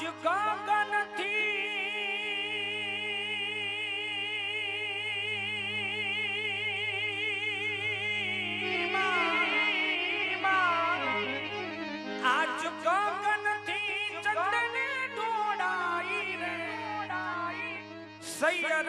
આજ ગગનથી આજ ગગનથી ચંદને ડોળાઈ રે. સૈયર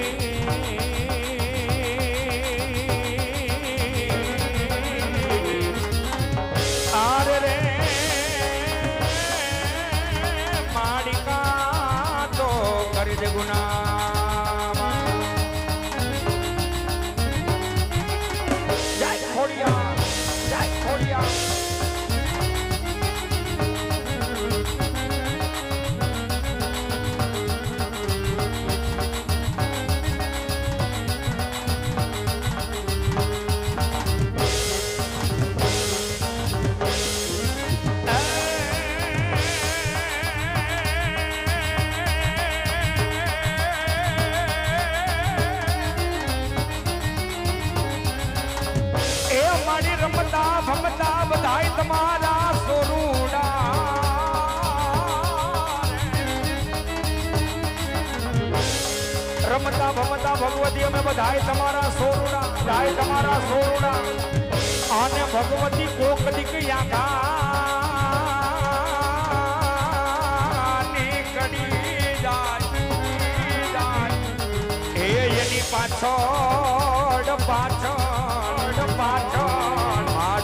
તમારા સોરુડા રમતા ભમતા ભગવતી અમે બધાય તમારા સોરુડા બધાય તમારા સોરુડા અને ભગવતી કોક દીક યાગા નીકળી જાય જાય એ એની પાછળ પાછળ પાછળ મા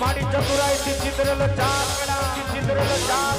મારી ચતુરાઈ થી ચિત્ર ચાકડા ચિત્ર ચાકડા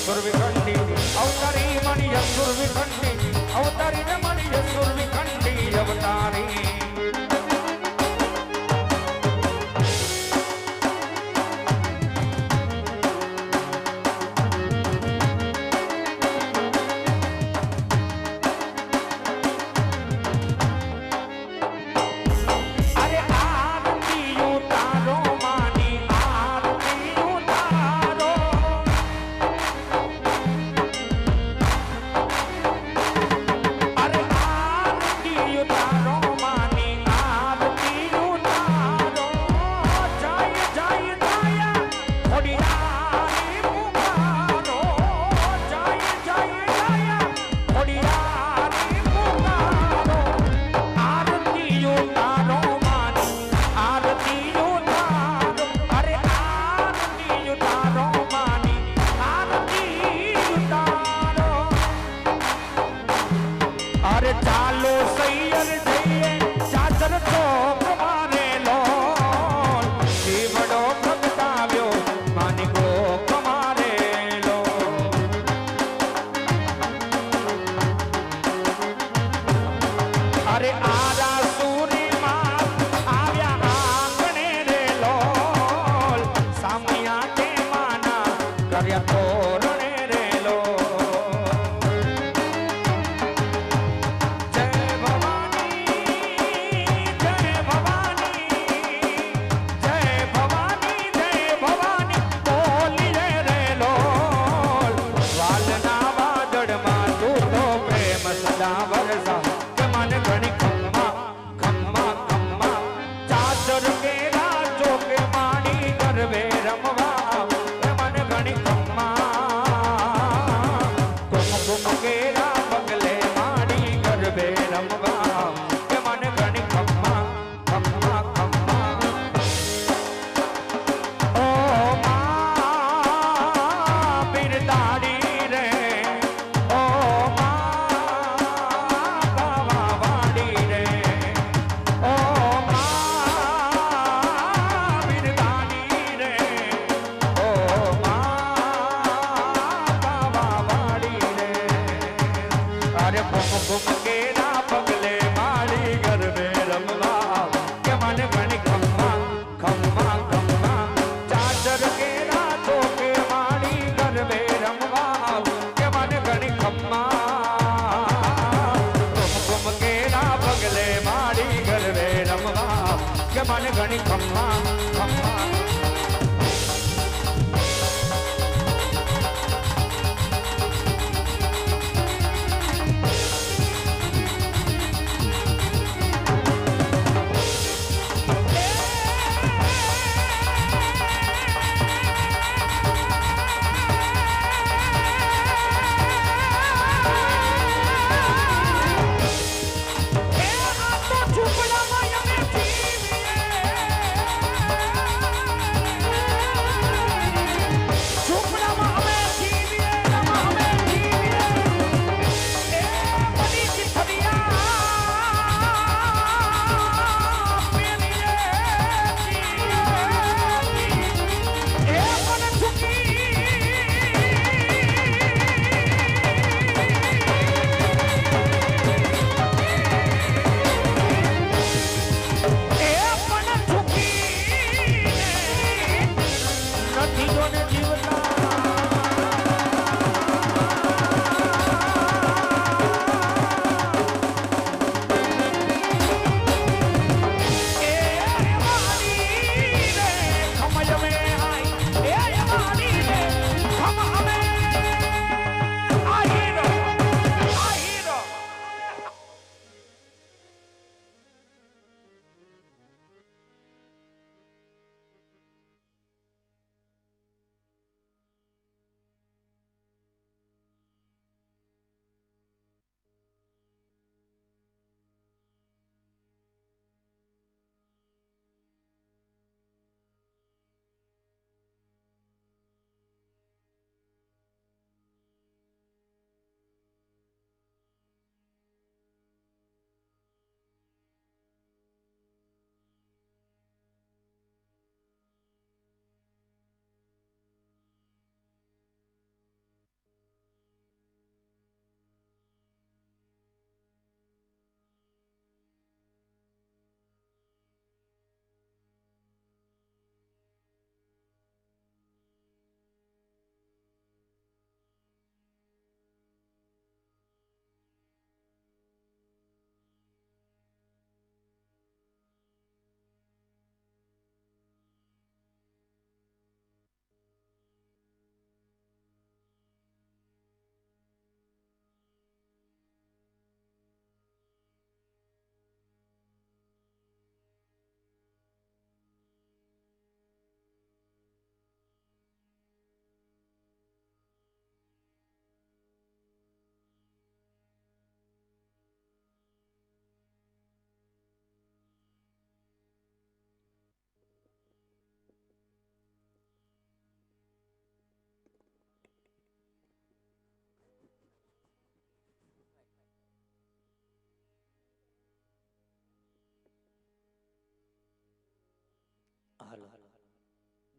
અસુર વિખંડી. અવતારી મણી અસુર વિખંડી. અવતારી ને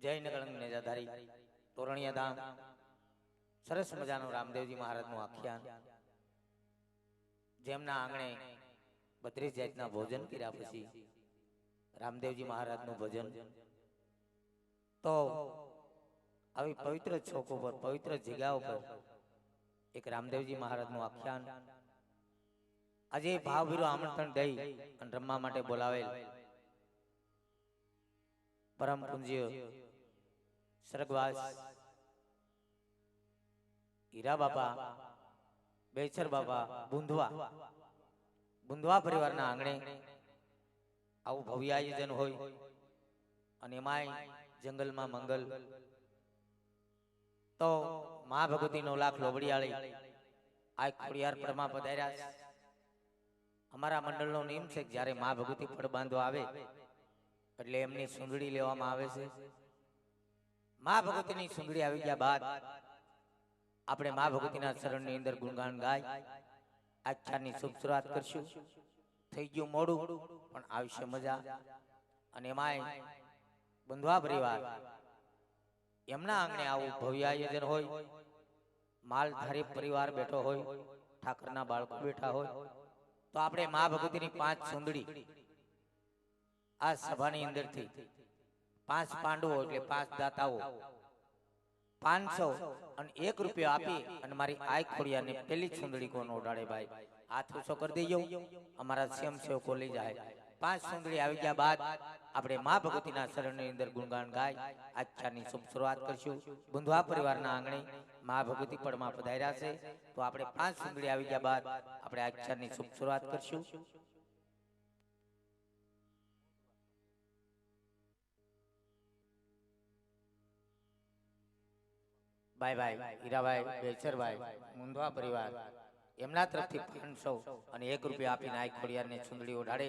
જય તોરણિયા ધામ, સરસ મજાનું રામદેવજી મહારાજનું આખ્યાન, જેમના આંગણે બત્રીસ જાતના ભોજન કર્યા પછી રામદેવજી મહારાજનું ભજન. તો આવી પવિત્ર ચોક ઉપર, પવિત્ર જગ્યા ઉપર એક રામદેવજી મહારાજનું આખ્યાન આજે ભાવભીરું આમંત્રણ દઈ અને રમવા માટે બોલાવેલ પરમ પૂજ્ય સ્વર્ગવાસ હીરા બાપા બેચર બાપા, બુંધવા બુંધવા પરિવારના આંગણે આવું ભવ્ય આયોજન હોય અને એમાંય જંગલમાં મંગલ તો મા ભગવતી નો લાખ લોબડિયાળી આ ખોડિયાર પરમાં પધાર્યા. અમારા મંડળનો નિયમ છે જ્યારે મા ભગવતી ફળ બાંધવા આવે, એટલે એમની સુંદડી લેવામાં આવે છે મા ભગવતીની સુંદરી આવી ગયા બાદ આપણે મા ભગવતીના શરણની અંદર ગુણગાન ગાય. આખ્યાનની શુભ શરૂઆત કરશું. થઈ ગયું મોડું, પણ આવશે મજા. અને એમાંય બંધવા પરિવાર. એમના આંગણે આવું ભવ્ય આયોજન હોય. માલધારી પરિવાર બેઠો હોય, ઠાકરના બાળકો બેઠા હોય. તો આપણે મા ભગવતીની પાંચ સુંદડી આ સભાની અંદરથી પાંચ પાંડવો એટલે પાંચ દાતાઓ. પાંચસો અને એક રૂપિયો આપી અને મારી આય ખોડિયાને પેલી સુંદડી કોનો ઉડાડે ભાઈ. હાથ ઓછો કરી દઈએ અમારા સ્વયં સેવકો લઈ જાય. પાંચ સુંદડી આવી ગયા બાદ આપણે મા ભગવતીના શરણની અંદર ગુણગાન ગાય. આજની શુભ શરૂઆત કરશું. બુંધવા પરિવારના આંગણે મા ભગવતી પડમાં પધાર્યા છે. તો આપણે પાંચ સુંદડી આવી ગયા બાદ આપણે આજની શુભ શરૂઆત કરશું. ભાઈ ભાઈ હીરાભાઈ બેચરભાઈ મુંદવા પરિવાર, એમના તરફથી પાંચસો અને એક રૂપિયા આપીને આ ખોડિયારને ચુંદડી ઓઢાડે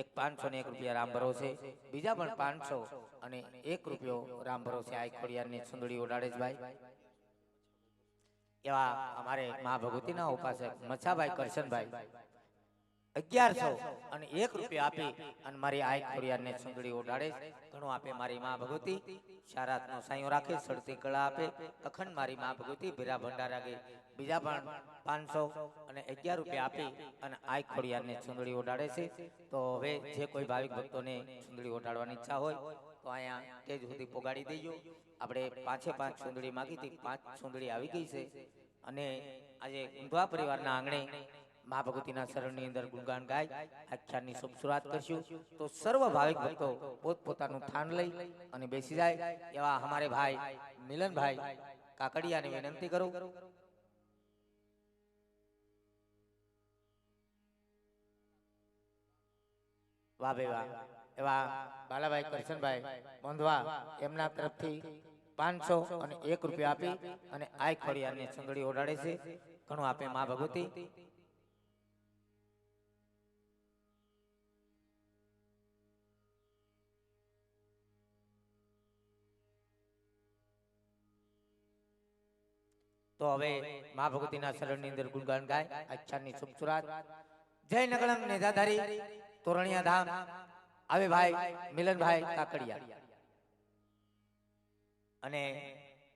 એક પાંચસો ને એક રૂપિયા રામ ભરોસે, બીજા પણ પાંચસો અને એક રૂપિયો રામ ભરોસે આ ખોડિયારને ચુંદડી ઓઢાડે છે ભાઈ. એવા અમારે મા ભગવતીના ઉપાસક મચ્છાભાઈ કરશનભાઈ. અગિયારસો અને એક રૂપિયા આપી અને મારી આઈ ખોડિયારને ચુંદડી ઓઢાડે ઘણું આપે મારી મા ભગવતી. શારાતનો સાયો રાખે સડતી કળા આપે. અખંડ મારી મા ભગવતી ભીરા ભંડારા ગઈ બીજા પણ પાંચસો અને અગિયાર રૂપિયા આપી અને આઈ ખોડિયારને સુંદડી ઓઢાડે છે. તો હવે જે કોઈ ભાવિક ભક્તોને સુંદડી ઓઢાડવાની ઈચ્છા હોય તો અહીંયા તેજ સુધી પોગાડી દેજો. આપણે પાંચે પાંચ સુંદડી માગી હતી પાંચ સુંદડી આવી ગઈ છે. અને આજે ઊંધવા પરિવારના આંગણે મા ભગવતીના શરણની અંદર ગુણગાન ગાય આખ્યાનની શુભ શરૂઆત કરશું. તો સર્વ ભાવિક ભક્તો પોત પોતાનું સ્થાન લઈ અને બેસી જાય. એવા અમારે ભાઈ મિલનભાઈ કાકડિયાને વિનંતી કરું. વાહ ભાઈ વાહ. એવા બાલાભાઈ કરશનભાઈ મોંધવા એમના તરફથી પાંચસો અને એક રૂપિયા આપી અને આ ખડિયાની સંગડી ઓઢાડે છે. ઘણું આપે મા ભગવતી તો હવે મા ભગવતીના શરણની અંદર ગુણગાન ગાય આખ્યાનની શુભ સુરાત. જય નગળંગ નેજાધારી તોરણિયા ધામ. આવે ભાઈ, મિલનભાઈ કાકડિયા. અને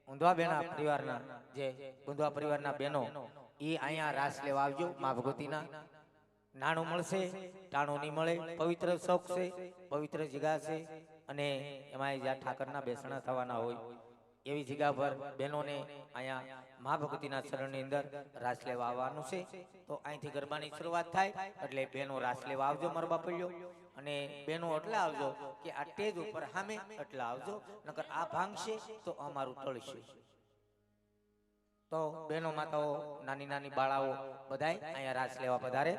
ઊંધવા બેના પરિવારના જે ઊંધવા પરિવારના બહેનો, એ અહીંયા રાસ લેવા આવજો મા ભગવતીના નાણું મળશે, ટાણું નહીં મળે, પવિત્ર શોખ છે, પવિત્ર જગ્યા છે, અને એમાં જ્યાં ઠાકરના બેસણા થવાના હોય, એવી જગ્યા પર બહેનોને અહીંયા મા ભગવતીના શરણની અંદર રાસ લેવા આવવાનું છે. તો અહીંથી ગરબાની શરૂઆત થાય એટલે બેનો રાસ લેવા આવજો મારો બાપલ્યો અને બેનો એટલે આવજો કે આ ટેજ ઉપર સામે એટલે આવજો, નકર આ ભાંગશે તો અમારું તળશે. તો બેનો માતાઓ, નાની નાની બાળાઓ બધાય અહીંયા રાસ લેવા પધારે.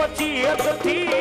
પછી એકથી